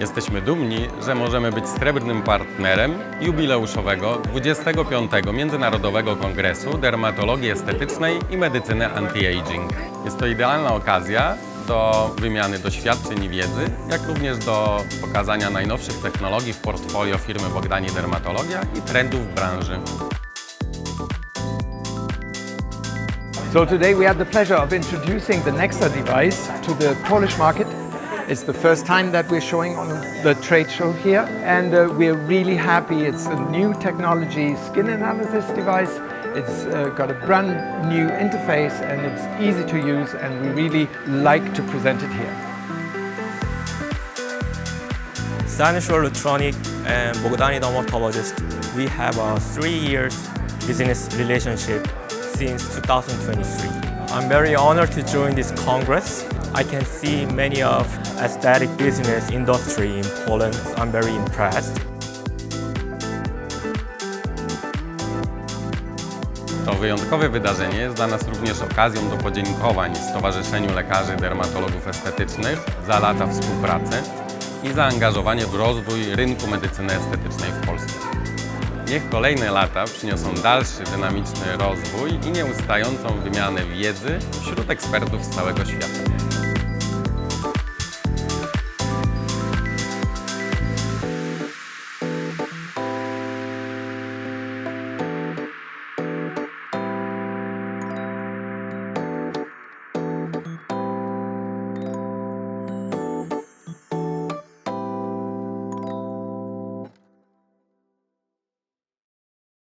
Jesteśmy dumni, że możemy być srebrnym partnerem jubileuszowego 25. Międzynarodowego Kongresu Dermatologii Estetycznej i Medycyny Anti-Aging. Jest to idealna okazja do wymiany doświadczeń i wiedzy, jak również do pokazania najnowszych technologii w portfolio firmy Bogdani Dermatologia i trendów w branży. So today we had the pleasure of introducing the Nexa device to the Polish market. It's the first time that we're showing on the trade show here, and uh, we're really happy. It's a new technology skin analysis device. It's uh, got a brand new interface and it's easy to use, and we really like to present it here. Cynosure Electronic and Bogdani Dermatologist, we have a three years business relationship since 2023. I'm very honored to join this congress. I can see many of aesthetic business industry in Poland. I'm very impressed. To wyjątkowe wydarzenie jest dla nas również okazją do podziękowań Stowarzyszeniu Lekarzy Dermatologów Estetycznych za lata współpracy i zaangażowanie w rozwój rynku medycyny estetycznej w Polsce. Niech kolejne lata przyniosą dalszy dynamiczny rozwój i nieustającą wymianę wiedzy wśród ekspertów z całego świata.